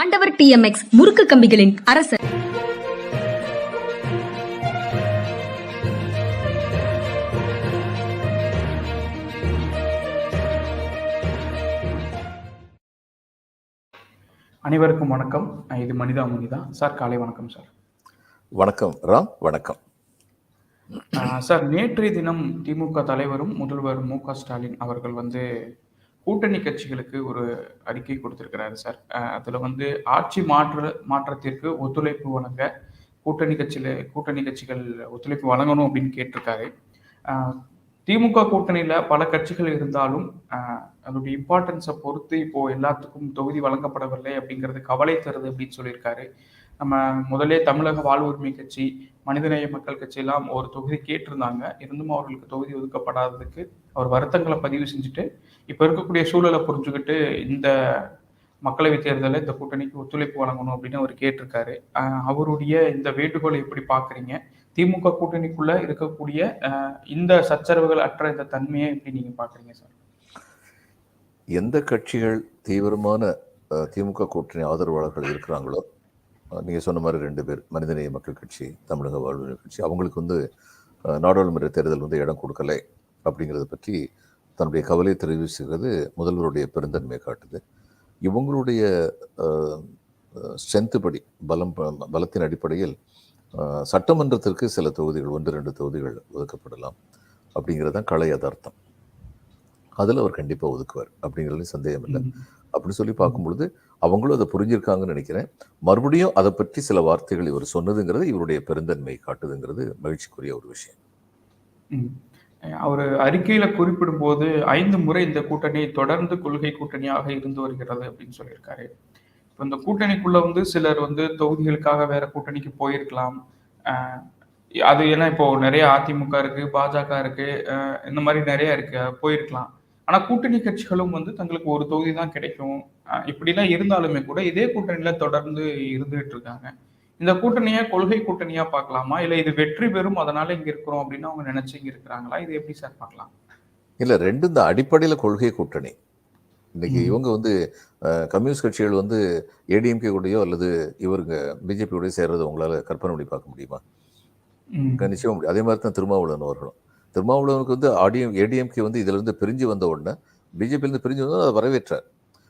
ஆண்டவர் டிஎம்எக்ஸ் முறுக்கு கம்பிகளின் அரசர். அனைவருக்கும் வணக்கம். இது மனிதா முனிதா. சார் காலை வணக்கம் சார். வணக்கம் ராம். வணக்கம். சார் நேற்றைய தினம் திமுக தலைவரும் முதல்வர் மு க ஸ்டாலின் அவர்கள் வந்து கூட்டணி கட்சிகளுக்கு ஒரு அறிக்கை கொடுத்திருக்கிறாரு சார். அதில் வந்து ஆட்சி மாற்ற மாற்றத்திற்கு ஒத்துழைப்பு வழங்க கூட்டணி கட்சியில் கூட்டணி கட்சிகள் ஒத்துழைப்பு வழங்கணும் அப்படின்னு கேட்டிருக்காரு. திமுக கூட்டணியில் பல கட்சிகள் இருந்தாலும் அதோடைய இம்பார்ட்டன்ஸை பொறுத்து இப்போ எல்லாத்துக்கும் தொகுதி வழங்கப்படவில்லை அப்படிங்கிறது கவலை தருது அப்படின்னு சொல்லியிருக்காரு. நம்ம முதலே தமிழக வாழ்வுரிமை கட்சி மனிதநேய மக்கள் கட்சியெல்லாம் ஒரு தொகுதி கேட்டிருந்தாங்க. இருந்தும் அவர்களுக்கு தொகுதி ஒதுக்கப்படாததுக்கு அவர் வருத்தங்களை பதிவு செஞ்சுட்டு இப்போ இருக்கக்கூடிய சூழலை புரிஞ்சுக்கிட்டு இந்த மக்களவைத் தேர்தலில் இந்த கூட்டணிக்கு ஒத்துழைப்பு வழங்கணும் அப்படின்னு அவர் கேட்டிருக்காரு. அவருடைய இந்த வேண்டுகோளை எப்படி பார்க்குறீங்க? திமுக கூட்டணிக்குள்ள இருக்கக்கூடிய இந்த சச்சரவுகள் அற்ற இந்த தன்மையை எப்படி நீங்கள் பார்க்குறீங்க சார்? எந்த கட்சிகள் தீவிரமான திமுக கூட்டணி ஆதரவாளர்கள் இருக்கிறாங்களோ நீங்கள் சொன்ன மாதிரி ரெண்டு பேர் மனிதநேய மக்கள் கட்சி தமிழக வாழ்வுரிமை கட்சி அவங்களுக்கு வந்து நாடாளுமன்ற தேர்தல் வந்து இடம் கொடுக்கலை அப்படிங்கிறத பற்றி தன்னுடைய கவலையை தெரிவிச்சுக்கிறது முதல்வருடைய பெருந்தன்மையை காட்டுது. இவங்களுடைய ஸ்ட்ரென்த்து படி பலம் ப- பலத்தின் அடிப்படையில் சட்டமன்றத்திற்கு சில தொகுதிகள் ஒன்று ரெண்டு தொகுதிகள் ஒதுக்கப்படலாம் அப்படிங்கிறது தான் கலை யதார்த்தம். அதில் அவர் கண்டிப்பாக ஒதுக்குவார். அப்படிங்கிறதுல சந்தேகம் இல்லை அப்படின்னு சொல்லி பார்க்கும்பொழுது அவங்களும் அதை புரிஞ்சிருக்காங்கன்னு நினைக்கிறேன். மறுபடியும் அதை பற்றி சில வார்த்தைகள் இவர் சொன்னதுங்கிறது இவருடைய பெருந்தன்மை காட்டுதுங்கிறது மகிழ்ச்சிக்குரிய ஒரு விஷயம். அவர் அறிக்கையில குறிப்பிடும் போது ஐந்து முறை இந்த கூட்டணி தொடர்ந்து கொள்கை கூட்டணியாக இருந்து வருகிறது அப்படின்னு சொல்லியிருக்காரு. இப்போ இந்த கூட்டணிக்குள்ள வந்து சிலர் வந்து தொகுதிகளுக்காக வேற கூட்டணிக்கு போயிருக்கலாம். அது ஏன்னா இப்போ நிறைய அதிமுக இருக்கு பாஜக இருக்கு இந்த மாதிரி நிறைய இருக்கு போயிருக்கலாம். ஆனா கூட்டணி கட்சிகளும் வந்து தங்களுக்கு ஒரு தொகுதி தான் கிடைக்கும். இப்படிலாம் இருந்தாலுமே கூட இதே கூட்டணியில தொடர்ந்து இருந்துகிட்டு இருக்காங்க. இந்த கூட்டணியை கொள்கை கூட்டணியா பார்க்கலாமா? இல்ல இது வெற்றி பெறும் அதனால இங்க இருக்கிறோம் அப்படின்னு அவங்க நினைச்சு இங்க இருக்கிறாங்களா? இது எப்படி சார் பார்க்கலாம்? இல்லை ரெண்டும் இந்த அடிப்படையில் கொள்கை கூட்டணி. இன்னைக்கு. இவங்க வந்து கம்யூனிஸ்ட் கட்சிகள் வந்து ஏடிஎம்கே கூடயோ அல்லது இவருங்க பிஜேபி கூட சேர்றது உங்களால கற்பனை பண்ணி பார்க்க முடியுமா? ம். நிச்சயமா முடியும். அதே மாதிரி தான் திருமாவளவன் அவர்களும். திருமாவளவனுக்கு வந்து ஆடிஎம் ஏடிஎம்கே வந்து இதுல இருந்து பிரிஞ்சு வந்த உடனே பிஜேபியிலேருந்து பிரிஞ்சு வந்து அதை வரவேற்றார்.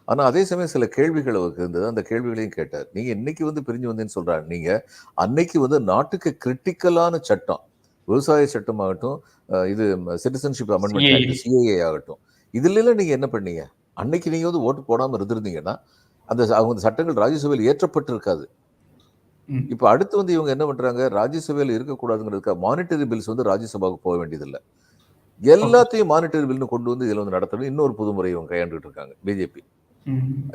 ஆனா அதே சமயம் சில கேள்விகள் அவருக்கு இருந்தது அந்த கேள்விகளையும் கேட்டார். நீங்க இன்னைக்கு வந்து பிரிஞ்சு வந்தேன்னு சொல்றாங்க நீங்க அன்னைக்கு வந்து நாட்டுக்கு கிரிட்டிக்கலான சட்டம் விவசாய சட்டமாகட்டும் அஹ் இது சிட்டிசன்ஷிப் அமெண்ட்மெண்ட் சிஏஏ ஆகட்டும். இதுல எல்லாம் நீங்க என்ன பண்ணீங்க? அன்னைக்கு நீங்க வந்து ஓட்டு போடாம இருந்திருந்தீங்கன்னா அந்த அவங்க சட்டங்கள் ராஜ்யசபையில் ஏற்றப்பட்டிருக்காது. இப்போ அடுத்து வந்து இவங்க என்ன பண்றாங்க? ராஜ்யசபையில் இருக்கக்கூடாதுங்கிறதுக்காக மானிட்டரி பில்ஸ் வந்து ராஜ்யசபாவுக்கு போக வேண்டியதில்லை. எல்லாத்தையும் மானிட்டரி பில்னு கொண்டு வந்து இதில் வந்து நடத்தணும் இன்னொரு புதுமுறை இவங்க கையாண்டுட்டு இருக்காங்க பிஜேபி.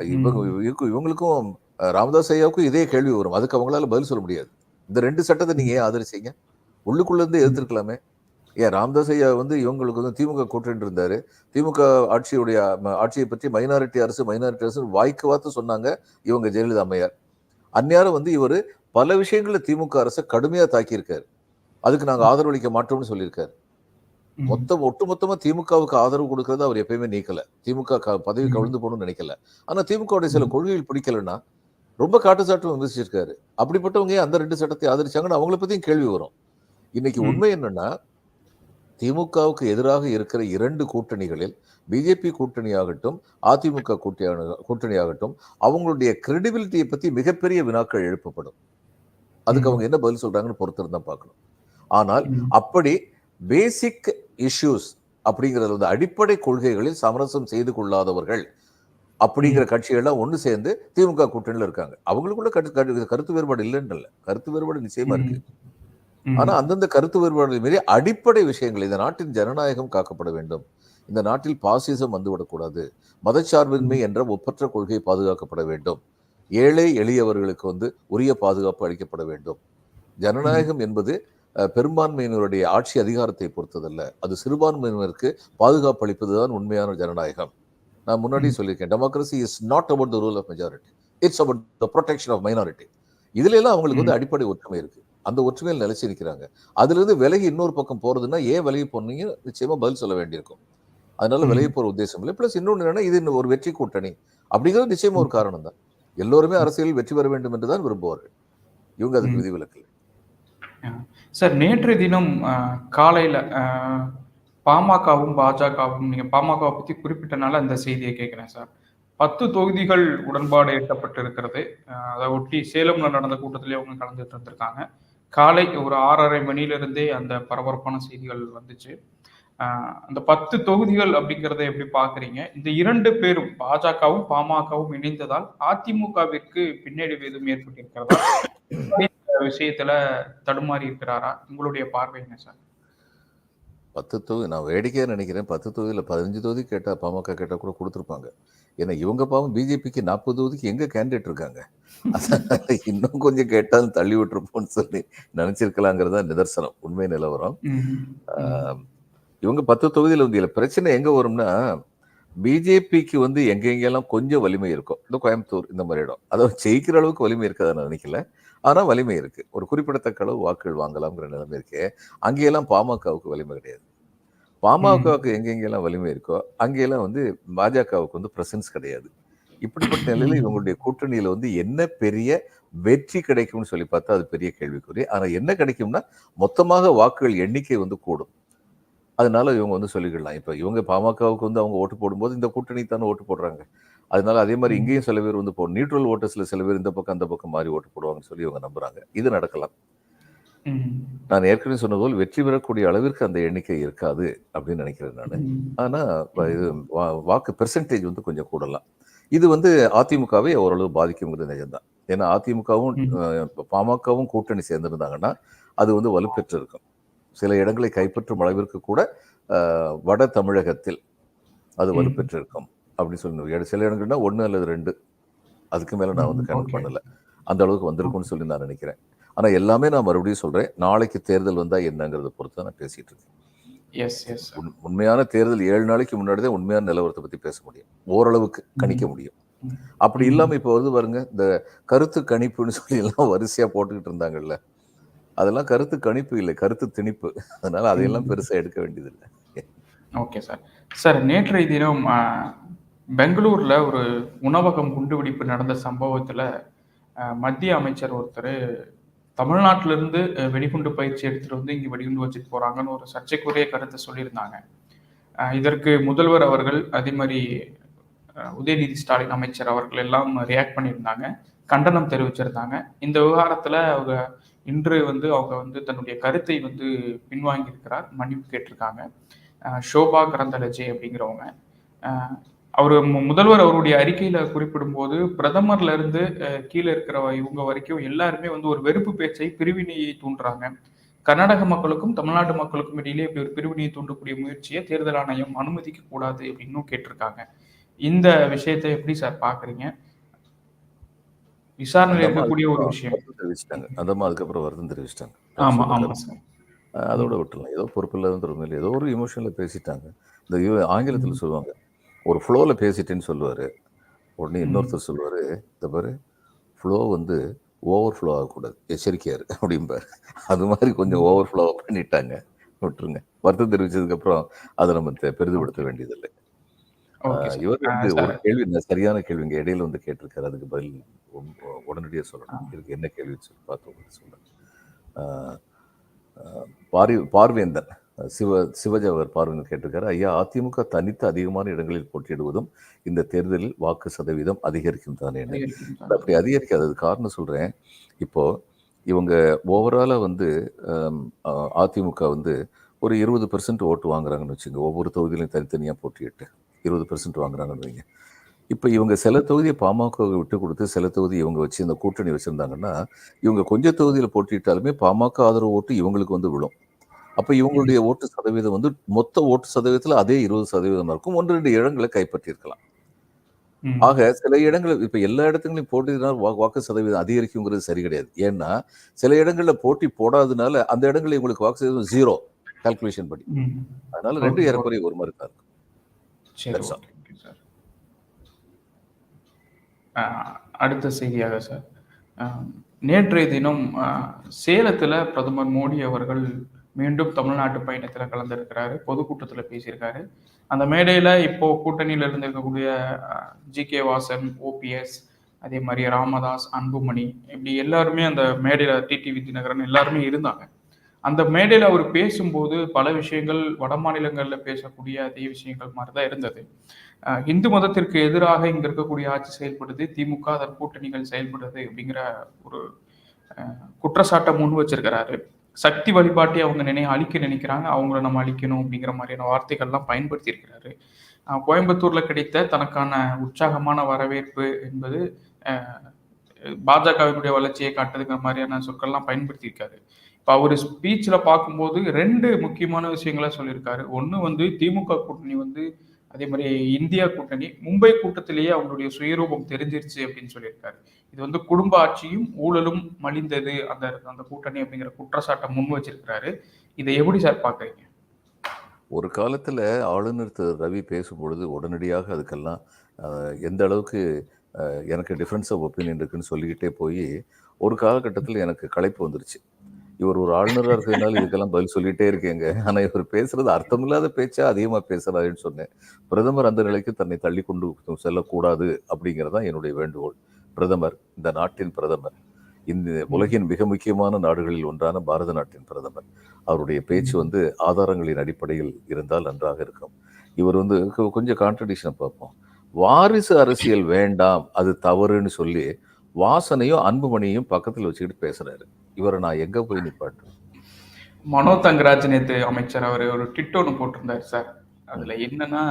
இவங்க இவங்க- இவங்களுக்கும் ராமதாஸ் ஐயாவுக்கும் இதே கேள்வி வரும். அதுக்கு அவங்களால பதில் சொல்ல முடியாது. இந்த ரெண்டு சட்டத்தை நீங்க ஏன் ஆதரிச்சீங்க? உள்ளுக்குள்ள இருந்து எதிர்த்திருக்கலாமே. ஏன் ராமதாஸ் ஐயா வந்து இவங்களுக்கு வந்து திமுக கூட்டணி இருந்தாரு. திமுக ஆட்சியுடைய ஆட்சியை பற்றி மைனாரிட்டி அரசு மைனாரிட்டி அரசு வாய்க்கு வார்த்தை சொன்னாங்க இவங்க ஜெயலலிதா அம்மையார். அந்நேரம் வந்து இவர் பல விஷயங்கள்ல திமுக அரசை கடுமையா தாக்கியிருக்காரு அதுக்கு நாங்க ஆதரவளிக்க மாட்டோம்னு சொல்லியிருக்காரு. மொத்தம் ஒட்டுமொத்தமா திமுகவுக்கு ஆதரவு கொடுக்கறத அவர் எப்பயுமே நீக்கல திமுக பதவி. கவிழ்ந்து போகணும்னு நினைக்கல ஆனா திமுகவுடைய சில. கொள்கைகள் பிடிக்கலன்னா ரொம்ப காட்டுச்சாட்டு விமர்சிச்சிருக்காரு அப்படிப்பட்டவங்க ஏன் அந்த ரெண்டு சட்டத்தை ஆதரிச்சாங்கன்னு அவங்கள பத்தியும் கேள்வி வரும் இன்னைக்கு. உண்மை என்னன்னா திமுகவுக்கு எதிராக இருக்கிற இரண்டு கூட்டணிகளில் பிஜேபி கூட்டணியாகட்டும் அதிமுக கூட்டணியாக கூட்டணியாகட்டும் அவங்களுடைய கிரெடிபிலிட்டியை பத்தி மிகப்பெரிய வினாக்கள் எழுப்பப்படும் அதுக்கு. அவங்க என்ன பதில் சொல்றாங்கன்னு பொறுத்திருந்தா பார்க்கணும் ஆனால். அப்படி பேசிக் இஷ்யூஸ் அப்படிங்கிறது வந்து அடிப்படை கொள்கைகளில் சமரசம் செய்து கொள்ளாதவர்கள் அப்படிங்கிற கட்சிகள்லாம் ஒண்ணு சேர்ந்து திமுக கூட்டணியில இருக்காங்க அவங்களுக்குள்ள கருத்து வேறுபாடு இல்லைன்னு இல்லை கருத்து வேறுபாடு நிச்சயமா இருக்கு. ஆனா அந்தந்த கருத்து வேறுபாடுகளை மீறி அடிப்படை விஷயங்கள் இந்த நாட்டின் ஜனநாயகம் காக்கப்பட வேண்டும். இந்த நாட்டில் பாசிசம் வந்துவிடக்கூடாது மதச்சார்பின்மை என்ற ஒப்பற்ற கொள்கை பாதுகாக்கப்பட வேண்டும். ஏழை எளியவர்களுக்கு வந்து உரிய பாதுகாப்பு அளிக்கப்பட வேண்டும். ஜனநாயகம் என்பது பெரும்பான்மையினருடைய ஆட்சி அதிகாரத்தை பொறுத்ததல்ல. அது சிறுபான்மையினருக்கு பாதுகாப்பு அளிப்பதுதான் உண்மையான ஜனநாயகம். நான் முன்னாடி. சொல்லியிருக்கேன் democracy is not about the rule of majority it's about the protection of minority இதுல எல்லாம் அவங்களுக்கு வந்து. அடிப்படை ஒற்றுமை இருக்கு. அந்த ஒற்றுமையில் நிலைச்சு நிற்கிறாங்க அதுல இருந்து விலகி இன்னொரு பக்கம் போறதுன்னா ஏன் விலகி போனீங்க நிச்சயமா பதில் சொல்ல வேண்டியிருக்கும். அதனால. விலகி போற உத்தேசம் இல்லை. பிளஸ் இன்னொன்னு என்னன்னா இது ஒரு வெற்றி கூட்டணி. அப்படிங்கிறது நிச்சயமா ஒரு. காரணம் தான் எல்லோருமே அரசியலில் வெற்றி பெற வேண்டும் என்றுதான் விரும்புவார்கள். இவங்க அதுக்கு. விதிவிலக்கு. சார் நேற்று தினம் காலையில பாமகவும் பாஜகவும் நீங்க பாமகவை பத்தி குறிப்பிட்டனால அந்த செய்தியை கேட்கிறேன் சார். பத்து தொகுதிகள் உடன்பாடு எட்டப்பட்டு இருக்கிறது அதை ஒட்டி சேலம்ல நடந்த கூட்டத்திலே அவங்க கலந்துட்டு இருந்திருக்காங்க. காலை ஒரு ஆறரை மணிலிருந்தே அந்த பரபரப்பான செய்திகள் வந்துச்சு. அந்த பத்து தொகுதிகள் அப்படிங்கிறத எப்படி பாக்குறீங்க? இந்த இரண்டு பேரும் பாஜகவும் பாமகவும் இணைந்ததால் அதிமுகவிற்கு பின்னடைவு எதுவும் ஏற்பட்டிருக்கிறதா? இந்த விஷயத்துல தடுமாறி இருக்கிறாரா? உங்களுடைய பார்வை என்ன சார்? பத்து தொகுதி நான் வேடிக்கையாக நினைக்கிறேன் பத்து தொகுதியில் பதினஞ்சு தொகுதி கேட்டால் பாமக கேட்டால் கூட கொடுத்துருப்பாங்க. ஏன்னா இவங்க பாவம் பிஜேபிக்கு நாற்பது தொகுதிக்கு எங்கே கேண்டிடேட் இருக்காங்க? அதனால இன்னும் கொஞ்சம் கேட்டாலும் தள்ளி விட்டுருப்போம்னு சொல்லி நினச்சிருக்கலாங்கிறது தான் நிதர்சனம் உண்மை நிலவரம். ஆஹ், இவங்க பத்து தொகுதியில் வந்து இதில் பிரச்சனை எங்கே வரும்னா பிஜேபிக்கு வந்து எங்கெங்கெல்லாம் கொஞ்சம் வலிமை இருக்கும் இந்த கோயம்புத்தூர் இந்த மாதிரி இடம். அதாவது ஜெயிக்கிற அளவுக்கு வலிமை இருக்கதை நான் நினைக்கல. ஆனால் வலிமை இருக்கு. ஒரு குறிப்பிடத்தக்க அளவு வாக்குகள் வாங்கலாம்ங்கிற நிலைமை இருக்கு. அங்கேயெல்லாம் பாமகவுக்கு வலிமை கிடையாது. பாமகவுக்கு எங்கெங்கெல்லாம் வலிமை இருக்கோ அங்கெல்லாம் வந்து பாஜகவுக்கு வந்து பிரசன்ஸ் கிடையாது. இப்படிப்பட்ட நிலையில இவங்களுடைய கூட்டணியில வந்து என்ன பெரிய வெற்றி கிடைக்கும்னு சொல்லி பார்த்தா அது பெரிய கேள்விக்குறி. ஆனா என்ன கிடைக்கும்னா மொத்தமாக வாக்குகள் எண்ணிக்கை வந்து கூடும். அதனால இவங்க வந்து சொல்லிக்கலாம் இப்ப இவங்க பாமகவுக்கு வந்து அவங்க ஓட்டு போடும்போது இந்த கூட்டணி தானே ஓட்டு போடுறாங்க. அதனால அதே மாதிரி இங்கேயும் சில பேர் வந்து போ நியூட்ரல் ஓட்டர்ஸ்ல சில பேர் இந்த பக்கம் அந்த பக்கம் மாறி ஓட்டு போடுவாங்கன்னு சொல்லி இவங்க நம்புறாங்க. இது நடக்கலாம். நான் ஏற்கனவே சொன்னது போல் வெற்றி பெறக்கூடிய அளவிற்கு அந்த எண்ணிக்கை இருக்காது அப்படின்னு நினைக்கிறேன் நான். ஆனா இது வாக்கு பெர்சன்டேஜ் வந்து கொஞ்சம் கூடலாம். இது வந்து அதிமுகவை ஓரளவு பாதிக்குங்கிறது நிஜம்தான். ஏன்னா அதிமுகவும் பாமகவும் கூட்டணி சேர்ந்திருந்தாங்கன்னா அது வந்து வலுப்பெற்று இருக்கும் சில இடங்களை கைப்பற்றும் அளவிற்கு கூட வட தமிழகத்தில் அது ம். அப்படின்னு சொல்லி சில இடங்கள்னா ஒன்று அல்லது ரெண்டு. அதுக்கு மேல நான் வந்து கணக்கு okay. பண்ணல. அந்த அளவுக்கு வந்திருக்கும்னு சொல்லி நான் நினைக்கிறேன். ஆனா எல்லாமே நான் மறுபடியும் சொல்றேன். நாளைக்கு தேர்தல் வந்தா என்னங்கிறத பொறுத்து நான் பேசிட்டு இருக்கேன். எஸ் எஸ் உண்- உண்மையான தேர்தல் ஏழு நாளைக்கு முன்னாடி தான் உண்மையான நிலவரத்தை பத்தி பேச முடியும். ஓரளவுக்கு கணிக்க முடியும். அப்படி இல்லாம இப்போ வந்து பாருங்க. இந்த கருத்து கணிப்புன்னு சொல்லி எல்லாம் வரிசையா போட்டுக்கிட்டு இருந்தாங்கல்ல. அதெல்லாம் கருத்து கணிப்பு இல்லை. கருத்து திணிப்பு. அதனால அதையெல்லாம் ம். பெருசா எடுக்க வேண்டியதில்லை. ஓகே சார் சார் நேற்றைய தினம் பெங்களூர்ல ஒரு உணவகம் குண்டுவெடிப்பு நடந்த சம்பவத்துல அஹ், மத்திய அமைச்சர் ஒருத்தர் தமிழ்நாட்டில இருந்து அஹ், வெடிகுண்டு பயிற்சி எடுத்துட்டு வந்து இங்க வெடிகுண்டு வச்சுட்டு போறாங்கன்னு ஒரு சர்ச்சைக்குரிய கருத்தை சொல்லியிருந்தாங்க. அஹ், இதற்கு முதல்வர் அவர்கள் அதே மாதிரி அஹ், உதயநிதி ஸ்டாலின் அமைச்சர் அவர்கள் எல்லாம் ரியாக்ட் பண்ணியிருந்தாங்க கண்டனம் தெரிவிச்சிருந்தாங்க. இந்த விவகாரத்துல அவங்க இன்று வந்து அவங்க வந்து தன்னுடைய கருத்தை வந்து பின்வாங்கி இருக்கிறார் மன்னிப்பு கேட்டிருக்காங்க. அஹ் ஷோபா கரந்தலஜே அப்படிங்கிறவங்க. அஹ் அவர் முதல்வர் அவருடைய அறிக்கையில குறிப்பிடும்போது பிரதமர்ல இருந்து கீழே இருக்கிற இவங்க வரைக்கும் எல்லாருமே வந்து ஒரு வெறுப்பு பேச்சை பிரிவினையை தூண்டுறாங்க. கர்நாடக மக்களுக்கும் தமிழ்நாட்டு மக்களுக்கும் இடையிலே இப்படி ஒரு பிரிவினையை தூண்டக்கூடிய முயற்சியை தேர்தல் ஆணையம் அனுமதிக்க கூடாது அப்படின்னும் கேட்டிருக்காங்க. இந்த விஷயத்தை எப்படி சார் பாக்குறீங்க? விசாரணையில் இருக்கக்கூடிய ஒரு விஷயம். தெரிவிச்சிட்டாங்க. அந்தம்மா அதுக்கப்புறம் வருத்தம் தெரிவிச்சிட்டாங்க. ஆமா ஆமா. சார். அதோட விட்டுலாம் ஏதோ பொறுப்பில்லாத ஏதோ ஒரு இமோஷனில் பேசிட்டாங்க. இந்த ஆங்கிலத்துல சொல்லுவாங்க. ஒரு ஃப்ளோவில் பேசிட்டேன்னு சொல்லுவாரு. உடனே இன்னொருத்தர் சொல்லுவாரு இந்த பாரு ஃப்ளோ வந்து ஓவர் ஃப்ளோ ஆகக்கூடாது. எச்சரிக்கையாரு. அப்படிம்பாரு. அது மாதிரி கொஞ்சம் ஓவர் ஃப்ளோ பண்ணிட்டாங்க. விட்டுருங்க. வருத்தம் தெரிவிச்சதுக்கப்புறம் அதை நம்ம பெரிதுபடுத்த வேண்டியதில்லை. இவர் வந்து ஒரு கேள்வி இந்த சரியான கேள்விங்க இடையில வந்து கேட்டிருக்காரு. அதுக்கு பதில் உடனடியாக சொல்லணும். இதுக்கு என்ன கேள்வி சொல்லி பார்த்து உங்களுக்கு சொல்றேன். ஆஹ் ஆஹ் பாரி பார்வேந்தன். சிவ சிவஜி அவர் பார்வையில் கேட்டிருக்காரு ஐயா அதிமுக தனித்து அதிகமான இடங்களில் போட்டியிடுவதும் இந்த தேர்தலில் வாக்கு சதவீதம் அதிகரிக்கும் தானே அது அப்படி அதிகரிக்காதது காரணம் சொல்றேன். இப்போ இவங்க ஓவராலா வந்து அதிமுக வந்து ஒரு இருபது பெர்சன்ட் ஓட்டு வாங்குறாங்கன்னு வச்சுங்க ஒவ்வொரு தொகுதியிலையும் தனித்தனியாக போட்டியிட்டு இருபது பெர்சன்ட் வாங்குறாங்கன்னு வைங்க. இப்போ இவங்க சில தொகுதியை பாமக விட்டு கொடுத்து சில தொகுதி இவங்க வச்சு இந்த கூட்டணி வச்சிருந்தாங்கன்னா இவங்க கொஞ்சம் தொகுதியில் போட்டியிட்டாலுமே பாமக ஆதரவு ஓட்டு இவங்களுக்கு வந்து விழும். அப்போ இவங்களுடைய ஓட்டு சதவீதம் வந்து மொத்த ஓட்டு சதவீதத்தில் அதே இருபது சதவீதம் இருக்கும். ஒன்று ரெண்டு இடங்களை கைப்பற்றியிருக்கலாம். ஆக சில இடங்கள் இப்ப எல்லா இடத்துலையும் போட்டினால் வா- வாக்கு சதவீதம் அதிகரிக்குங்கிறது சரி கிடையாது. ஏன்னா சில இடங்கள்ல போட்டி போடாதனால அந்த இடங்கள்ல உங்களுக்கு வாக்கு சதவீதம் ஜீரோ கால்குலேஷன் படி. அதனால ரெண்டு. ஏறக்குறைய ஒரு மாதிரி தான் இருக்கும். அடுத்த செய்தியாக சார். நேற்றைய தினம் சேலத்துல பிரதமர் மோடி அவர்கள் மீண்டும் தமிழ்நாட்டு பயணத்துல கலந்திருக்கிறாரு. பொதுக்கூட்டத்துல பேசியிருக்காரு. அந்த மேடையில இப்போ கூட்டணியில இருந்து இருக்கக்கூடிய ஜி கே வாசன் ஓபிஎஸ் அதே மாதிரி ராமதாஸ் அன்புமணி இப்படி எல்லாருமே அந்த மேடையில் டிடி தினகரன் எல்லாருமே இருந்தாங்க. அந்த மேடையில் அவர் பேசும்போது பல விஷயங்கள் வட மாநிலங்களில் பேசக்கூடிய அதே விஷயங்கள் மாதிரி தான் இருந்தது இந்து மதத்திற்கு எதிராக இங்க இருக்கக்கூடிய ஆட்சி செயல்படுது திமுக அதன் கூட்டணிகள் செயல்படுது அப்படிங்கிற ஒரு குற்றச்சாட்டை முன் வச்சிருக்கிறாரு. சக்தி வழிபாட்டை அவங்க நினை அழிக்க நினைக்கிறாங்க. அவங்கள நம்ம அழிக்கணும் அப்படிங்கிற மாதிரியான வார்த்தைகள்லாம் பயன்படுத்தி இருக்கிறாரு கோயம்புத்தூர்ல கிடைத்த தனக்கான உற்சாகமான வரவேற்பு என்பது பாஜகவினுடைய வளர்ச்சியை காட்டுதுங்கிற மாதிரியான சொற்கள்லாம் பயன்படுத்தியிருக்காரு. இப்போ அவர் ஸ்பீச்சில் பார்க்கும்போது ரெண்டு முக்கியமான விஷயங்களை சொல்லியிருக்காரு. ஒன்று வந்து திமுக கூட்டணி வந்து அதே மாதிரி இந்தியா கூட்டணி மும்பை கூட்டத்திலேயே அவங்களுடைய சுயரூபம் தெரிஞ்சிருச்சு அப்படின்னு சொல்லியிருக்காரு. இது வந்து குடும்ப ஆட்சியும் ஊழலும் மலிந்தது அந்த அந்த கூட்டணி அப்படிங்கிற குற்றச்சாட்டை முன் வச்சிருக்கிறாரு. இதை எப்படி சார் பார்க்குறீங்க? ஒரு காலத்தில் ஆளுநர் திரு ரவி பேசும்பொழுது உடனடியாக அதுக்கெல்லாம் எந்த அளவுக்கு எனக்கு டிஃப்ரென்ஸ் ஆஃப் ஒப்பீனியன் இருக்குன்னு சொல்லிக்கிட்டே போய் ஒரு காலகட்டத்தில் எனக்கு களைப்பு வந்துருச்சு. இவர் ஒரு ஆளுநராக இருக்கிறதுனால இதுக்கெல்லாம் பதில் சொல்லிட்டே இருக்கேங்க. ஆனால் இவர் பேசுறது அர்த்தமில்லாத பேச்சா அதிகமாக பேசுறாருன்னு சொன்னேன். பிரதமர் அந்த நிலைக்கு தன்னை தள்ளி கொண்டு செல்லக்கூடாது அப்படிங்கிறது தான் என்னுடைய வேண்டுகோள். பிரதமர் இந்த நாட்டின் பிரதமர் இந்த உலகின் மிக முக்கியமான நாடுகளில் ஒன்றான பாரத நாட்டின் பிரதமர் அவருடைய பேச்சு வந்து ஆதாரங்களின் அடிப்படையில் இருந்தால் நன்றாக இருக்கும். இவர் வந்து கொஞ்சம் கான்ட்ரடிக்ஷனை பார்ப்போம். வாரிசு அரசியல் வேண்டாம் அது தவறுன்னு சொல்லி வாசனையும் அன்புமணியும் பக்கத்தில் வச்சுக்கிட்டு பேசுறாரு. இவரை நான் எங்க போய் நிப்பாட்டுறேன் மனோ தங்கராஜ் நேத்து அமைச்சர் அவர் ஒரு ட்விட் ஒன்று போட்டிருந்தார் சார். அதுல என்னன்னா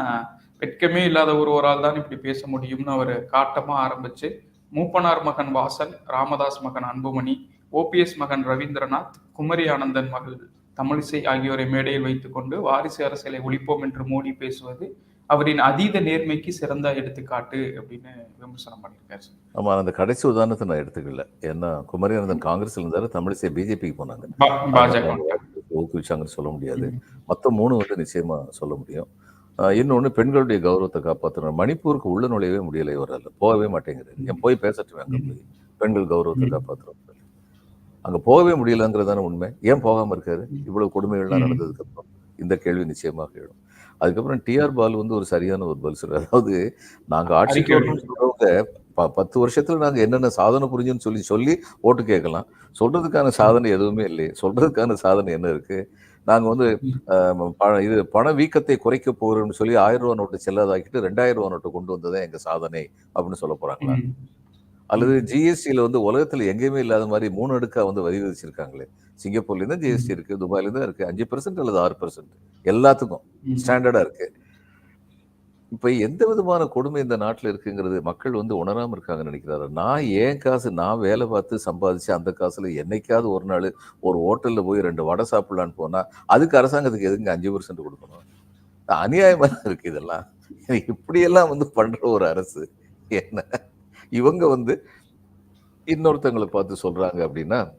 வெட்கமே இல்லாத ஒருவரால் தான் இப்படி பேச முடியும்னு அவர் காட்டமா ஆரம்பிச்சு மூப்பனார் மகன் வாசன் ராமதாஸ் மகன் அன்புமணி ஓபிஎஸ் மகன் ரவீந்திரநாத் குமரி ஆனந்தன் மகள் தமிழிசை ஆகியோரை மேடையில் வைத்துக்கொண்டு வாரிசு அரசியலை ஒழிப்போம் என்று மோடி பேசுவது அவரின் அதீத நேர்மைக்கு சிறந்த எடுத்துக்காட்டு அப்படின்னு விமர்சனம் பண்ணியிருக்காரு. ஆமா அந்த கடைசி உதாரணத்தை நான் எடுத்துக்கல. ஏன்னா குமரியானந்தன் காங்கிரஸ்ல இருந்தாரு தமிழிசை பிஜேபிக்கு போனாங்க. ஊக்குவிச்சாங்கன்னு சொல்ல முடியாது. மொத்த மூணு வந்து நிச்சயமா சொல்ல முடியும். ஆஹ் இன்னொன்னு பெண்களுடைய கௌரவத்தை காப்பாற்றணும் மணிப்பூருக்கு உள்ள நுழையவே முடியலை இவரால். போகவே மாட்டேங்கிறாரு. என் போய் பேசட்டும் அங்க போய். பெண்கள் கௌரவத்தை ம். காப்பாற்றுறோம் அங்க போகவே முடியலங்கிறதான உண்மை. ஏன் போகாம இருக்காரு? இவ்வளவு கொடுமைகள்லாம். நடந்ததுக்கு அப்புறம் இந்த கேள்வி நிச்சயமாக எழும். அதுக்கப்புறம் டிஆர் பால் வந்து ஒரு சரியான ஒரு பதில் சொல்றாரு. அதாவது நாங்க ஆட்சிக்கு வரணும்னு ப- பத்து வருஷத்துல நாங்க என்னென்ன சாதனை புரிஞ்சுன்னு சொல்லி சொல்லி ஓட்டு கேட்கலாம். சொல்றதுக்கான சாதனை எதுவுமே இல்லையே. சொல்றதுக்கான சாதனை என்ன இருக்கு? நாங்க வந்து இது பண வீக்கத்தை குறைக்க போறோம்னு சொல்லி ஆயிரம் ரூபாய் நோட்டு செல்லாதாக்கிட்டு ரெண்டாயிரம் ரூபாய் நோட்டு கொண்டு வந்ததே எங்க சாதனை அப்படின்னு சொல்ல போறாங்களா. அல்லது ஜிஎஸ்டியில் வந்து உலகத்துல எங்கேயுமே இல்லாத மாதிரி மூணு அடுக்கா வந்து வரி விதிச்சிருக்காங்களே. சிங்கப்பூர்ல இருந்து ஜிஎஸ்டி இருக்கு துபாயில இருந்து இருக்கு. அஞ்சு பர்சன்ட் அல்லது ஆறு பர்சன்ட் எல்லாத்துக்கும் ம். ஸ்டாண்டர்டா இருக்கு. இப்ப எந்த விதமான கொடுமை இந்த நாட்டுல இருக்குங்கிறது மக்கள் வந்து உணராம இருக்காங்கன்னு நினைக்கிறாரு. நான் ஏன் காசு நான் வேலை பார்த்து சம்பாதிச்சு அந்த காசுல என்னைக்காவது ஒரு நாள் ஒரு ஹோட்டல்ல போய் ரெண்டு வடை சாப்பிடலான்னு போனா அதுக்கு அரசாங்கத்துக்கு எதுங்க அஞ்சு பர்சன்ட் கொடுக்கணும்? அநியாயமா இருக்கு இதெல்லாம். இப்படியெல்லாம் வந்து பண்ற ஒரு அரசு. என்ன? இவங்க வந்து இன்னொருத்தங்களை பார்த்து சொல்றாங்க அப்படின்னா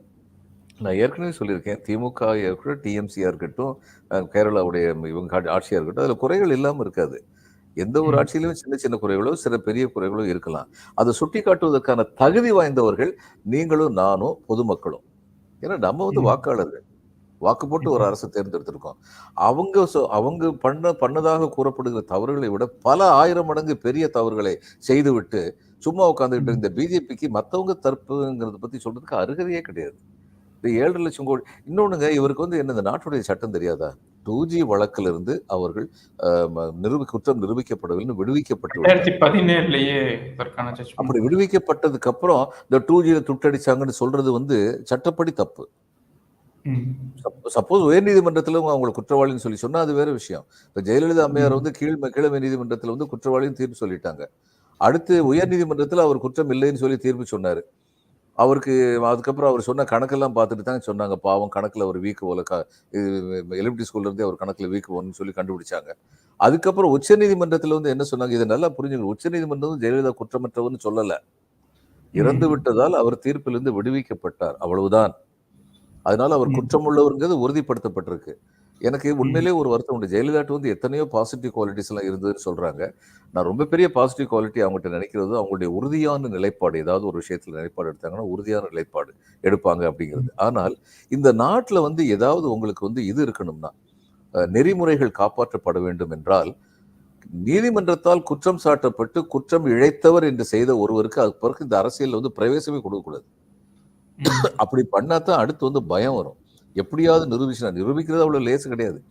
நான் ஏற்கனவே சொல்லியிருக்கேன். திமுக இருக்கட்டும் டிஎம்சியா இருக்கட்டும் கேரளாவுடைய இவங்க ஆட்சி- ஆட்சியா இருக்கட்டும் அதுல குறைகள் இல்லாம இருக்காது. எந்த ஒரு. ஆட்சியிலும் சின்ன சின்ன குறைகளோ சில பெரிய குறைகளோ இருக்கலாம். அதை சுட்டி காட்டுவதற்கான தகுதி வாய்ந்தவர்கள் நீங்களும் நானும் பொதுமக்களும். ஏன்னா நம்ம வந்து. வாக்காளர்கள். வாக்கு போட்டு ஒரு அரசை தேர்ந்தெடுத்திருக்கோம். அவங்க சொ- அவங்க பண்ண பண்ணதாக கூறப்படுகிற தவறுகளை விட பல ஆயிரம் மடங்கு பெரிய தவறுகளை செய்துவிட்டு சும்மா உட்காந்துக்கிட்டு இந்த பிஜேபிக்கு மத்தவங்க தரப்புங்கிறத பத்தி சொல்றதுக்கு அருகதையே கிடையாது. இந்த ஏழரை லட்சம் கோடி இன்னொன்னுங்க இவருக்கு வந்து என்ன இந்த நாட்டுடைய சட்டம் தெரியாதா? டூ ஜி வழக்கில் இருந்து அவர்கள் நிரூபி குற்றம் நிரூபிக்கப்படவில்லை விடுவிக்கப்பட்டு பதினேழுலயே அப்படி விடுவிக்கப்பட்டதுக்கு அப்புறம் இந்த டூ ஜியில துட்டடிச்சாங்கன்னு சொல்றது வந்து சட்டப்படி தப்பு. சப்போஸ் உயர்நீதிமன்றத்தில் அவங்களை குற்றவாளின்னு சொல்லி சொன்னா அது வேற விஷயம். இப்ப ஜெயலலிதா அம்மையார். வந்து கீழ் கீழமை நீதிமன்றத்தில் வந்து குற்றவாளின்னு தீர்ப்பு சொல்லிட்டாங்க. அடுத்து உயர்நீதிமன்றத்தில் அவர் குற்றம் இல்லைன்னு சொல்லி தீர்ப்பு சொன்னாரு. அவருக்கு அதுக்கப்புறம் அவர் சொன்ன கணக்கெல்லாம் பார்த்துட்டு தான் சொன்னாங்க. பாவம் கணக்குல அவர் வீக்கு போல எலிமெண்ட்ரி ஸ்கூல்ல இருந்தே அவர் கணக்குல வீக்கு போகணும்னு சொல்லி கண்டுபிடிச்சாங்க. அதுக்கப்புறம் உச்சநீதிமன்றத்தில் வந்து என்ன சொன்னாங்க? இதை நல்லா புரிஞ்சுக்கணும். உச்சநீதிமன்றம் ஜெயலலிதா குற்றமற்றவர்னு சொல்லல. இறந்து விட்டதால் அவர் தீர்ப்பிலிருந்து விடுவிக்கப்பட்டார். அவ்வளவுதான். அதனால அவர் ம். குற்றமுள்ளவருங்கிறது உறுதிப்படுத்தப்பட்டிருக்கு. எனக்கு உண்மையிலேயே ஒரு வருத்தம் உண்டு. ஜெயலலிதாட்டு வந்து எத்தனையோ பாசிட்டிவ் குவாலிட்டிஸ் எல்லாம் இருந்ததுன்னு சொல்றாங்க. நான் ரொம்ப பெரிய பாசிட்டிவ் குவாலிட்டி அவங்ககிட்ட நினைக்கிறது அவங்களுடைய உறுதியான நிலைப்பாடு. ஏதாவது ஒரு விஷயத்துல நிலைப்பாடு எடுத்தாங்கன்னா உறுதியான நிலைப்பாடு எடுப்பாங்க அப்படிங்கிறது. ஆனால் இந்த நாட்டுல வந்து ஏதாவது உங்களுக்கு வந்து இது இருக்கணும்னா நெறிமுறைகள் காப்பாற்றப்பட வேண்டும் என்றால் நீதிமன்றத்தால் குற்றம் சாட்டப்பட்டு குற்றம் இழைத்தவர் என்று செய்த ஒருவருக்கு அது பிறகு இந்த அரசியல்ல வந்து பிரவேசமே கொடுக்கக்கூடாது. அப்படி பண்ணாதான் அடுத்து வந்து பயம் வரும். எப்படியாவது நிரூபிச்சு நிரூபிக்கிறது அவ்வளவு லேசு கிடையாது.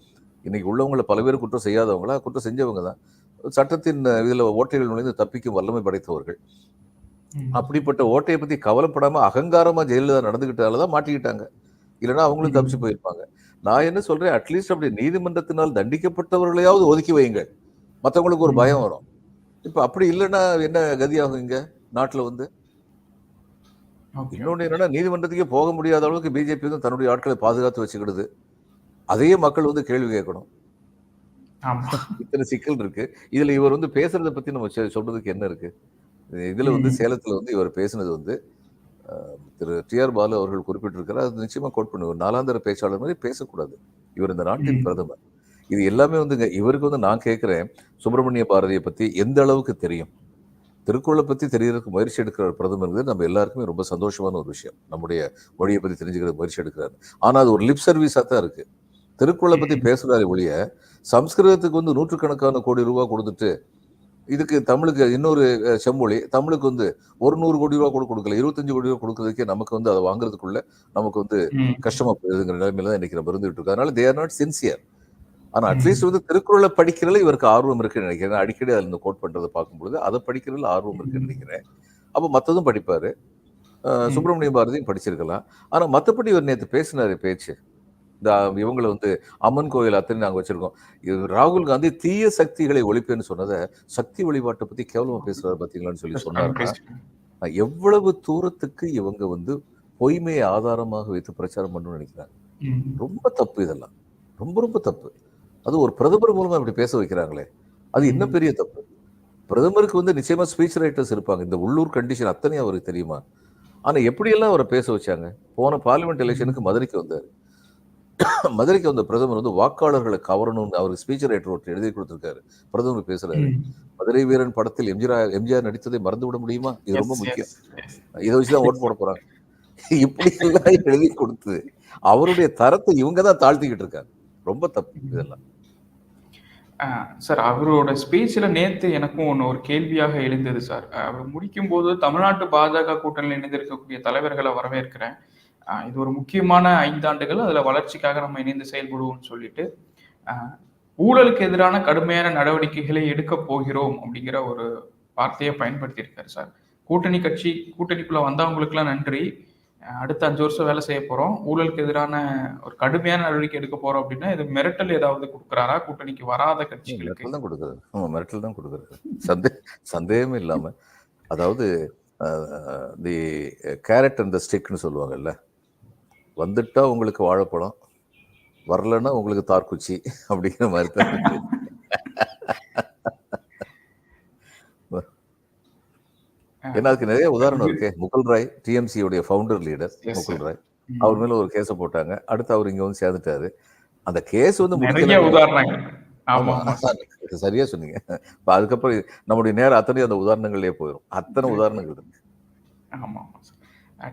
இன்னைக்கு உள்ளவங்கள பல பேர் குற்றம் செய்யாதவங்களா குற்றம் செஞ்சவங்க தான். சட்டத்தின் இதுல ஓட்டைகள் நுழைந்து தப்பிக்கும் வல்லமை படைத்தவர்கள். அப்படிப்பட்ட ஓட்டையை பத்தி கவலைப்படாம அகங்காரமா ஜெயலலிதா நடந்துகிட்டாலதான் மாட்டிக்கிட்டாங்க. இல்லைன்னா அவங்களும் தப்பிச்சு போயிருப்பாங்க. நான் என்ன சொல்றேன்? அட்லீஸ்ட் அப்படி நீதிமன்றத்தினால் தண்டிக்கப்பட்டவர்களையாவது ஒதுக்கி வையுங்கள். மத்தவங்களுக்கு ஒரு பயம் வரும். இப்ப அப்படி இல்லைன்னா என்ன கதியாகும் இங்க? நாட்டுல வந்து? இன்னொன்று என்னன்னா நீதிமன்றத்துக்கே போக முடியாத அளவுக்கு பிஜேபி வந்து தன்னுடைய ஆட்களை பாதுகாத்து வச்சுக்கிடுது. அதையே மக்கள் வந்து கேள்வி கேட்கணும். இத்தனை சிக்கல் இருக்கு. இதுல இவர் வந்து பேசுறத பத்தி நம்ம சொல்றதுக்கு என்ன இருக்கு? இதுல வந்து. சேலத்துல வந்து இவர் பேசினது வந்து திரு டி ஆர் பாலு அவர்கள் குறிப்பிட்டிருக்கிறார். அது நிச்சயமா கோட் பண்ணுவார் நாலாந்தர பேச்சாளர் மாதிரி பேசக்கூடாது. இவர் இந்த நாட்டின். பிரதமர். இது எல்லாமே வந்துங்க இவருக்கு வந்து நான் கேட்கிறேன் சுப்பிரமணிய பாரதியை பத்தி எந்த அளவுக்கு தெரியும்? திருக்குறளை பத்தி தெரியறதுக்கு முயற்சி எடுக்கிற பிரதமர் நம்ம எல்லாருக்குமே ரொம்ப சந்தோஷமான ஒரு விஷயம். நம்முடைய மொழியை பத்தி தெரிஞ்சுக்கிற முயற்சி எடுக்கிறாரு. ஆனா அது ஒரு லிப் சர்வீஸா தான் இருக்கு. திருக்குறளை பத்தி பேசுறாரு ஒழிய சம்ஸ்கிருதத்துக்கு வந்து நூற்றுக்கணக்கான கோடி ரூபாய் கொடுத்துட்டு இதுக்கு தமிழுக்கு இன்னொரு செம்மொழி தமிழுக்கு வந்து ஒரு நூறு கோடி ரூபா கூட கொடுக்கல இருபத்தஞ்சு கோடி ரூபா கொடுக்கறதுக்கே நமக்கு வந்து அதை வாங்குறதுக்குள்ள நமக்கு வந்து. கஷ்டமா போயிருதுங்கிற நிலைமையில தான் இன்னைக்கு நம்ம இருந்துட்டு இருக்கோம். அதனால தே ஆர் நாட் சின்சியர் ஆனா. அட்லீஸ்ட் வந்து திருக்குறளை படிக்கிறதுல இவருக்கு ஆர்வம் இருக்குன்னு நினைக்கிறேன். நான் அடிக்கடி அதுல இந்த கோட் பண்றதை பார்க்கும்பொழுது அதை படிக்கிறதுல ஆர்வம் இருக்குன்னு நினைக்கிறேன். அப்ப மத்ததும் படிப்பாரு. சுப்பிரமணிய பாரதியும் படிச்சிருக்கலாம். ஆனா மத்தபடி இவர் நேத்து பேசினாரு பேச்சு. இந்த இவங்களை வந்து அம்மன் கோயில் அத்தனை நாங்க வச்சிருக்கோம். இது ராகுல் காந்தி தீய சக்திகளை ஒழிப்பேன்னு சொன்னதை சக்தி வழிபாட்டை பத்தி கேவலமா பேசுறாரு பாத்தீங்களான்னு சொல்லி சொன்னாருன்னா. எவ்வளவு தூரத்துக்கு இவங்க வந்து பொய்மையை ஆதாரமாக வைத்து பிரச்சாரம் பண்ணணும்னு நினைக்கிறாங்க. ரொம்ப தப்பு இதெல்லாம். ரொம்ப ரொம்ப தப்பு. அது ஒரு பிரதமர் மூலமா இப்படி பேச வைக்கிறாங்களே. அது என்ன. பெரிய தப்பு? பிரதமருக்கு வந்து நிச்சயமா ஸ்பீச் ரைட்டர்ஸ் இருப்பாங்க. இந்த உள்ளூர் கண்டிஷன் அத்தனையும் அவருக்கு தெரியுமா? ஆனா எப்படியெல்லாம் அவரை பேச வச்சாங்க? போன பார்லிமெண்ட் எலெக்ஷனுக்கு மதுரைக்கு வந்தாரு. மதுரைக்கு வந்த பிரதமர் வந்து வாக்காளர்களை கவரணும்னு அவருக்கு ஸ்பீச் ரைட்டர் ஒருத்தர் எழுதி கொடுத்திருக்காரு. பிரதமர் பேசுறாரு. மதுரை வீரன் படத்தில் எம்ஜிஆர் எம்ஜிஆர் நடித்ததை மறந்து விட முடியுமா? இது ரொம்ப முக்கியம். இதை வச்சுதான் ஓட்டு போட போறாங்க. இப்படி எல்லாம் எழுதி கொடுத்து அவருடைய தரத்தை இவங்க தான் தாழ்த்திக்கிட்டு இருக்காங்க. ரொம்ப தப்பு இதெல்லாம். சார் அவரோட ஸ்பீச்சில் நேற்று எனக்கும் ஒன்று ஒரு கேள்வியாக எழுந்தது சார். அவர் முடிக்கும் போது தமிழ்நாட்டு பாஜக கூட்டணியில் இணைந்திருக்கக்கூடிய தலைவர்களை வரவேற்கிறேன். இது ஒரு முக்கியமான ஐந்தாண்டுகள் அதில் வளர்ச்சிக்காக நம்ம இணைந்து செயல்படுவோம்னு சொல்லிட்டு ஊழலுக்கு எதிரான கடுமையான நடவடிக்கைகளை எடுக்க போகிறோம் அப்படிங்கிற ஒரு வார்த்தையை பயன்படுத்தியிருக்காரு சார். கூட்டணி கட்சி கூட்டணிக்குள்ளே வந்தவங்களுக்குலாம் நன்றி. அடுத்த அஞ்சு வருஷம் வேலை செய்ய போகிறோம் ஊழலுக்கு எதிரான ஒரு கடுமையான நடவடிக்கை எடுக்க போகிறோம் அப்படின்னா இது மிரட்டல் ஏதாவது கொடுக்குறாரா? கூட்டணிக்கு வராத கட்சிகளுக்கு? தான் கொடுக்குறது ஆமாம் மிரட்டல் தான் கொடுக்குறது. சந்தே சந்தேகமே இல்லாமல் அதாவது தி கேரட் அண்ட் த ஸ்டிக்னு சொல்லுவாங்கல்ல வந்துட்டா உங்களுக்கு வாழைப்பழம் வரலன்னா உங்களுக்கு தார்குச்சி அப்படிங்கிற மாதிரி தான் ஏன்னா அதுக்கு நிறைய உதாரணம் இருக்கு. முகுல் ராய் டிஎம்சி உடைய ஃபவுண்டர் லீடர் முகுல். ராய். அவர் மேல ஒரு கேஸை போட்டாங்க. அடுத்து அவர் இங்க வந்து சேர்ந்துட்டாரு. அந்த கேஸ் வந்து உதாரணங்கள். சரியா சொன்னீங்க. அதுக்கப்புறம் நம்முடைய நேரம் அத்தனை அந்த உதாரணங்கள்லயே போயிடும் அத்தனை உதாரணங்கள் இருக்கு. ஆமா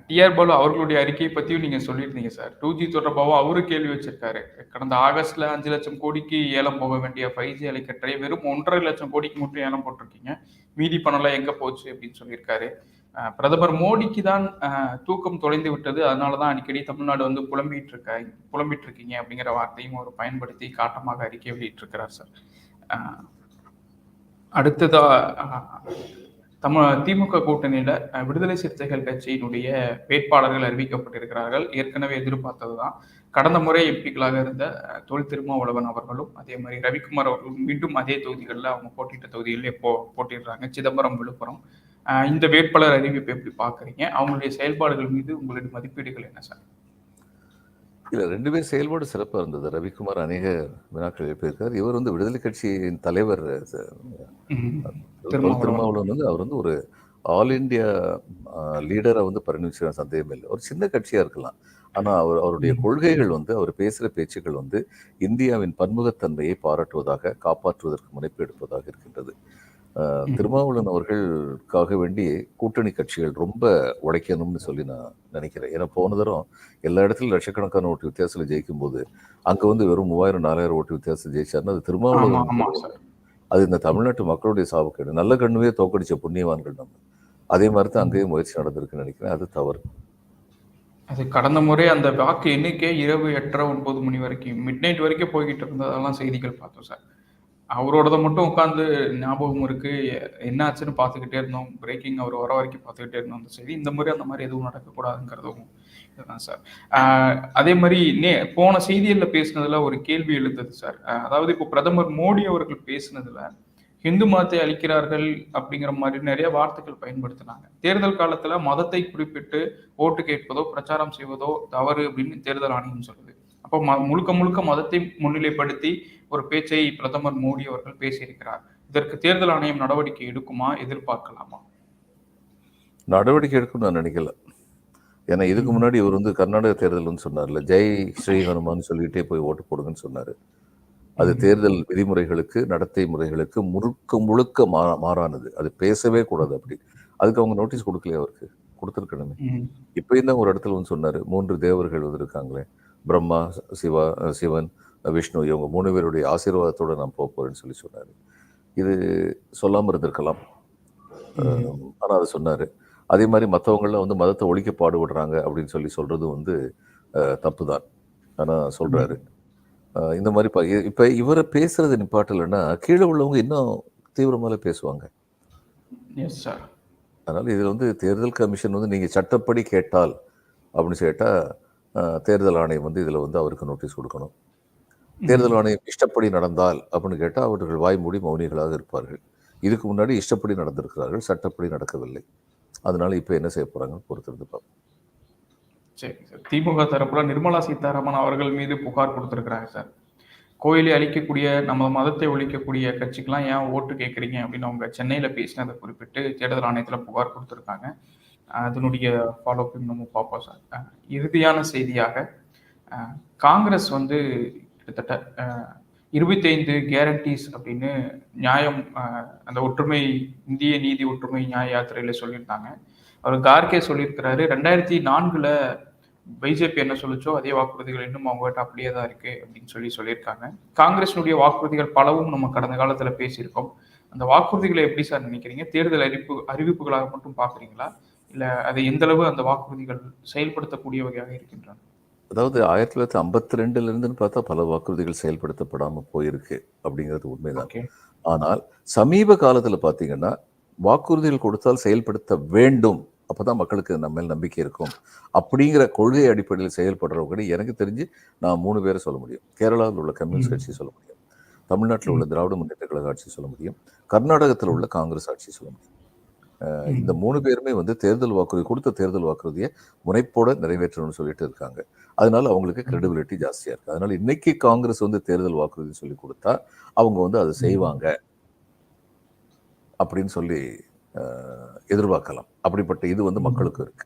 டிஆர் பாலு அவர்களுடைய அறிக்கையை பத்தியும் நீங்க சொல்லியிருந்தீங்க சார். டூ ஜி தொடர்பாகவும் அவரு கேள்வி வச்சிருக்காரு. கடந்த ஆகஸ்ட்ல அஞ்சு லட்சம் கோடிக்கு ஏலம் போக வேண்டிய ஃபைவ் ஜி அலைக்கற்றை வெறும் ஒன்றரை லட்சம் கோடிக்கு மட்டும் ஏலம் போட்டிருக்கீங்க. மீதி பணம்லாம் எங்க போச்சு அப்படின்னு சொல்லியிருக்காரு. பிரதமர் மோடிக்கு தான் தூக்கம் தொலைந்து விட்டது. அதனாலதான் அடிக்கடி தமிழ்நாடு வந்து புலம்பிட்டு இருக்க புலம்பிட்டு இருக்கீங்க அப்படிங்கிற வார்த்தையும் அவர் பயன்படுத்தி காட்டமாக அறிக்கை வெளியிட்டிருக்கிறார் சார். அடுத்ததா தமிழ் திமுக கூட்டணியில விடுதலை சிறுத்தைகள் கட்சியினுடைய வேட்பாளர்கள் அறிவிக்கப்பட்டிருக்கிறார்கள். ஏற்கனவே எதிர்பார்த்ததுதான். கடந்த முறை எம்பிக்களாக இருந்த தொழில் தொல் திருமாவளவன் அவர்களும் அதே மாதிரி ரவிக்குமார் அவர்களும் மீண்டும் அதே தொகுதிகளில் அவங்க போட்டியிட்ட தொகுதிகளில் போ போட்டிடுறாங்க சிதம்பரம் விழுப்புரம். இந்த வேட்பாளர் அறிவிப்பை எப்படி பாக்குறீங்க அவங்களுடைய செயல்பாடுகள் மீது உங்களுடைய மதிப்பீடுகள் என்ன சார்? இல்ல ரெண்டு பேர் செயல்பாடு சிறப்பா இருந்தது ரவிக்குமார் அநேக வினாக்கள் எழுப்பியிருக்கார் இவர் வந்து விடுதலை கட்சியின் தலைவர் திருமாவளவன். வந்து அவர் வந்து ஒரு ஆல் இந்தியா லீடரை வந்து பரிணமிச்சிட சந்தேகம் இல்லை ஒரு சின்ன கட்சியா இருக்கலாம் ஆனா அவர் அவருடைய. கொள்கைகள் வந்து அவர் பேசுகிற பேச்சுக்கள் வந்து இந்தியாவின் பன்முகத்தன்மையை பாராட்டுவதாக காப்பாற்றுவதற்கு முனைப்பு எடுப்பதாக இருக்கின்றது. திருமாவளவன் அவர்களுக்காக வேண்டி கூட்டணி கட்சிகள் ரொம்ப உடைக்கணும்னு சொல்லி நான் நினைக்கிறேன். ஏன்னா போன தரம் எல்லா இடத்துலையும் லட்சக்கணக்கான ஓட்டு வித்தியாசத்தில் ஜெயிக்கும் போது அங்க வந்து வெறும் மூவாயிரம் நாலாயிரம் ஓட்டு வித்தியாசம் ஜெயிச்சாருன்னா அது திருமாவளவன் அது இந்த தமிழ்நாட்டு மக்களுடைய சாவுக்கேடு. நல்ல கண்ணுவே தோக்கடிச்ச புண்ணியவான்கள் நம்ம. அதே மாதிரி தான் அங்கேயும் முயற்சி நடந்திருக்குன்னு நினைக்கிறேன். அது தவறு. அது கடந்த முறை அந்த வாக்கு எண்ணிக்கை இரவு எட்டரை ஒன்பது மணி வரைக்கும் மிட் நைட் வரைக்கும் போய்கிட்டு இருந்ததெல்லாம் செய்திகள் பார்த்தோம் சார். அவரோடத மட்டும் உட்காந்து ஞாபகம் இருக்கு. என்ன ஆச்சுன்னு பார்த்துக்கிட்டே இருந்தோம். பிரேக்கிங் அவர் வர வரைக்கும் பார்த்துக்கிட்டே இருந்தோம் அந்த செய்தி. இந்த மாதிரி அந்த மாதிரி எதுவும் நடக்கக்கூடாதுங்கிறதும் இதுதான் சார். அதே மாதிரி நே போன செய்திகளில் பேசினதுல ஒரு கேள்வி எழுந்தது சார். அதாவது இப்போ பிரதமர் மோடி அவர்கள் பேசினதுல ஹிந்து மதத்தை அழிக்கிறார்கள் அப்படிங்கிற மாதிரி நிறைய வார்த்தைகள் பயன்படுத்தினாங்க. தேர்தல் காலத்துல மதத்தை குறிப்பிட்டு ஓட்டு கேட்பதோ பிரச்சாரம் செய்வதோ தவறு அப்படின்னு தேர்தல் ஆணையம் சொல்லுது. அப்போ ம- முழுக்க முழுக்க மதத்தை முன்னிலைப்படுத்தி ஒரு பேச்சை பிரதமர் மோடி அவர்கள் பேசியிருக்கிறார். இதற்கு தேர்தல் ஆணையம் நடவடிக்கை எடுக்குமா எதிர்பார்க்கலாமா? நடவடிக்கை எடுக்கும் நான் நினைக்கல. ஏன்னா இதுக்கு முன்னாடி இவர் வந்து கர்நாடக தேர்தல்னு சொன்னார்ல ஜெய் ஸ்ரீ ஹனுமான் சொல்லிட்டே போய் ஓட்டு போடுங்கன்னு சொன்னாரு. அது தேர்தல் விதிமுறைகளுக்கு நடத்தை முறைகளுக்கு முழுக்க முழுக்க மா மாறானது. அது பேசவே கூடாது அப்படி. அதுக்கு அவங்க நோட்டீஸ் கொடுக்கலையே அவருக்கு? கொடுத்துருக்கணுமே. ம். இப்போ தான் ஒரு இடத்துல வந்து சொன்னாரு மூன்று தேவர்கள் வந்து இருக்காங்களே பிரம்மா சிவா சிவன் விஷ்ணு இவங்க மூணு பேருடைய ஆசீர்வாதத்தோட நான் போக போறேன்னு சொல்லி சொன்னாரு. இது சொல்லாம இருந்திருக்கலாம். ஆனால் அதை சொன்னாரு. அதே மாதிரி மற்றவங்களாம் வந்து மதத்தை ஒழிக்க பாடுபடுறாங்க அப்படின்னு சொல்லி சொல்றது வந்து தப்பு தான் ஆனால் சொல்றாரு. அஹ் இந்த மாதிரி பா இப்ப இவரை பேசுறது நிப்பாட்டலைன்னா கீழே உள்ளவங்க இன்னும் தீவிரமாக பேசுவாங்க. அதனால இதுல வந்து தேர்தல் கமிஷன் வந்து நீங்க சட்டப்படி கேட்டால் அப்படின்னு கேட்டா அஹ், தேர்தல் ஆணையம் வந்து இதுல வந்து அவருக்கு நோட்டீஸ் கொடுக்கணும். தேர்தல் ஆணையம் இஷ்டப்படி நடந்தால் அப்படின்னு கேட்டால் அவர்கள் வாய் மூடி மௌனிகளாக இருப்பார்கள். இதுக்கு முன்னாடி இஷ்டப்படி நடந்திருக்கிறார்கள் சட்டப்படி நடக்கவில்லை. அதனால இப்போ என்ன செய்ய போறாங்கன்னு பொறுத்திருந்து பார்ப்போம். சரி சார். திமுக தரப்புல நிர்மலா சீதாராமன் அவர்கள் மீது புகார் கொடுத்திருக்கிறாங்க சார். கோயிலை அழிக்கக்கூடிய நம்ம மதத்தை ஒழிக்கக்கூடிய கட்சிக்கெல்லாம் ஏன் ஓட்டு கேட்குறீங்க அப்படின்னு அவங்க சென்னையில் பேசினதை குறிப்பிட்டு தேர்தல் ஆணையத்தில் புகார் கொடுத்துருக்காங்க. அதனுடைய ஃபாலோப்பிங் நம்ம பார்ப்போம் சார். இறுதியான செய்தியாக காங்கிரஸ் வந்து கிட்டத்தட்ட இருபத்தைந்து கேரண்டிஸ் அப்படின்னு நியாயம் அந்த ஒற்றுமை இந்திய நீதி ஒற்றுமை நியாய யாத்திரையில சொல்லியிருந்தாங்க. அவர் கார்கே சொல்லியிருக்கிறாரு ரெண்டாயிரத்தி நான்குல பிஜேபி என்ன சொல்லுச்சோ அதே வாக்குறுதிகள் இன்னும் அவங்ககிட்ட அப்படியே தான் இருக்கு அப்படின்னு சொல்லி சொல்லியிருக்காங்க. காங்கிரஸினுடைய வாக்குறுதிகள் பலவும் நம்ம கடந்த காலத்துல பேசியிருக்கோம். அந்த வாக்குறுதிகளை எப்படி சார் நினைக்கிறீங்க? தேர்தல் அறிவிப்பு அறிவிப்புகளாக மட்டும் பாக்குறீங்களா இல்ல அது எந்த அளவு அந்த வாக்குறுதிகள் செயல்படுத்தக்கூடிய வகையாக இருக்கின்றன? அதாவது ஆயிரத்தி தொள்ளாயிரத்தி ஐம்பத்தி ரெண்டுல இருந்துன்னு பார்த்தா பல வாக்குறுதிகள் செயல்படுத்தப்படாம போயிருக்கு அப்படிங்கிறது உண்மைதான். ஆனால் சமீப காலத்துல பாத்தீங்கன்னா வாக்குறுதிகள் கொடுத்தால் செயல்படுத்த வேண்டும். அப்பதான் மக்களுக்கு நம்ம மேல் நம்பிக்கை இருக்கும். அப்படிங்கிற கொள்கை அடிப்படையில் செயல்படுறவங்க எனக்கு தெரிஞ்சு நான் மூணு பேரை சொல்ல முடியும். கேரளாவில் உள்ள கம்யூனிஸ்ட் ம். ஆட்சி சொல்ல முடியும். தமிழ்நாட்டில் உள்ள திராவிட முன்னேற்ற கழக ஆட்சி சொல்ல முடியும். கர்நாடகத்தில் உள்ள காங்கிரஸ் ஆட்சி சொல்ல முடியும். இந்த மூணு பேருமே வந்து தேர்தல் வாக்குறுதி கொடுத்த தேர்தல் வாக்குறுதியை முனைப்போட நிறைவேற்றணும்னு சொல்லிட்டு இருக்காங்க. அதனால அவங்களுக்கு கிரெடிபிலிட்டி ஜாஸ்தியா இருக்கு. அதனால இன்னைக்கு காங்கிரஸ் வந்து தேர்தல் வாக்குறுதி சொல்லி கொடுத்தா அவங்க வந்து அதை செய்வாங்க அப்படின்னு சொல்லி எதிர்பார்க்கலாம். அப்படிப்பட்ட இது வந்து மக்களுக்கு இருக்கு.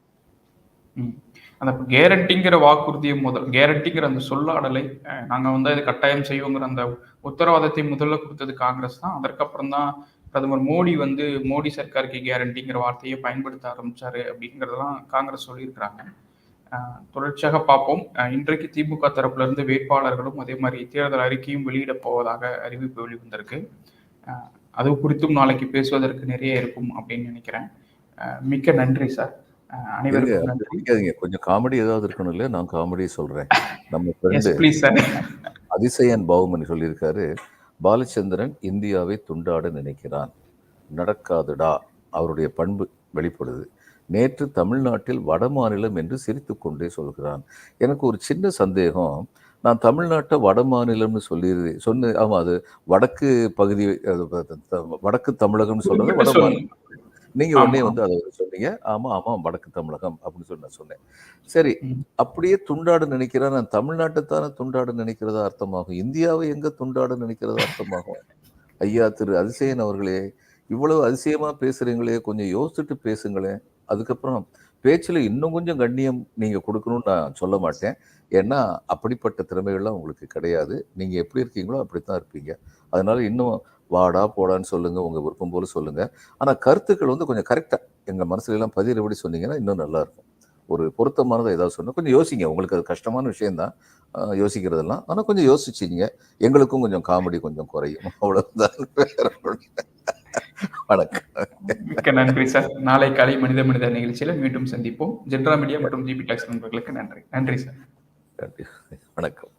அந்த கேரண்டிங்கிற வாக்குறுதியை முதல் கேரண்டிங்கிற அந்த சொல்லாடலை அஹ், நாங்க வந்து அது கட்டாயம் செய்வோங்கிற அந்த உத்தரவாதத்தை முதல்ல கொடுத்தது காங்கிரஸ் தான். அதற்கப்புறம் தான் பிரதமர் மோடி வந்து மோடி சர்க்காருக்கு கேரண்டிங்கிற வார்த்தையை பயன்படுத்த ஆரம்பிச்சாரு அப்படிங்கிறதெல்லாம் காங்கிரஸ் சொல்லியிருக்கிறாங்க. தொடர்ச்சியாக பார்ப்போம். இன்றைக்கு திமுக தரப்புல இருந்து வேட்பாளர்களும் அதே மாதிரி தேர்தல் அறிக்கையும் வெளியிட போவதாக அறிவிப்பு வெளிவந்திருக்கு. அது குறித்தும் நாளைக்கு பேசுவதற்கு நிறைய இருக்கும் அப்படின்னு நினைக்கிறேன். மிக்க நன்றி சார். அனைவருக்கும் கொஞ்சம் காமெடி ஏதாவது இருக்கணும் இல்லையா? நான் காமெடி சொல்றேன். நம்ம அதிசயன் பவுமன் சொல்லியிருக்காரு. பாலச்சந்திரன் இந்தியாவை துண்டாட நினைக்கிறான். நடக்காதுடா அவருடைய பண்பு வெளிப்படுது. நேற்று தமிழ்நாட்டில் வட மாநிலம் என்று சிரித்துக் கொண்டே சொல்கிறான். எனக்கு ஒரு சின்ன சந்தேகம். நான் தமிழ்நாட்டை வட மாநிலம்னு சொல்லி சொன்ன ஆமா அது வடக்கு பகுதி வடக்கு தமிழகம்னு சொல்றது வட குறிப்பிட்டு மாநிலம் நீங்க உடனே. வந்து அதை சொன்னீங்க. ஆமா ஆமா வடக்கு தமிழகம் அப்படின்னு சொல்லி நான் சொன்னேன். சரி. அப்படியே துண்டாட நினைக்கிறேன் நான் தமிழ்நாட்டை தானே துண்டாட நினைக்கிறதா அர்த்தமாகும்? இந்தியாவை எங்க துண்டாட நினைக்கிறதா அர்த்தமாகும்? ஐயா திரு அதிசயன் அவர்களே இவ்வளவு அதிசயமா பேசுறீங்களே கொஞ்சம் யோசிச்சுட்டு பேசுங்களேன். அதுக்கப்புறம் பேச்சில் இன்னும் கொஞ்சம் கண்ணியம் நீங்கள் கொடுக்கணும்னு நான் சொல்ல மாட்டேன். ஏன்னா அப்படிப்பட்ட திறமைகள்லாம் உங்களுக்கு கிடையாது. நீங்கள் எப்படி இருக்கீங்களோ அப்படித்தான் இருப்பீங்க. அதனால் இன்னும் வாடா போடான்னு சொல்லுங்கள் உங்கள் விருப்பம் போல் சொல்லுங்கள் ஆனால் கருத்துக்கள் வந்து கொஞ்சம் கரெக்டாக எங்கள் மனசுலலாம் எல்லாம் பதிரபடி சொன்னீங்கன்னா இன்னும் நல்லாயிருக்கும் ஒரு பொருத்தமானதை ஏதாவது சொன்னா கொஞ்சம் யோசிங்க. உங்களுக்கு அது கஷ்டமான விஷயம்தான். ஆஹ் யோசிக்கிறதெல்லாம். ஆனா கொஞ்சம் யோசிச்சிங்க எங்களுக்கும் கொஞ்சம் காமெடி கொஞ்சம் குறையும். இல்ல. வணக்கம். மிக்க நன்றி சார் நாளை காலை மனித மனித நிகழ்ச்சியில மீண்டும் சந்திப்போம். ஜென்ரா மீடியா மற்றும் ஜிபி டாக்ஸ் நண்பர்களுக்கு நன்றி. நன்றி சார் நன்றி. வணக்கம்.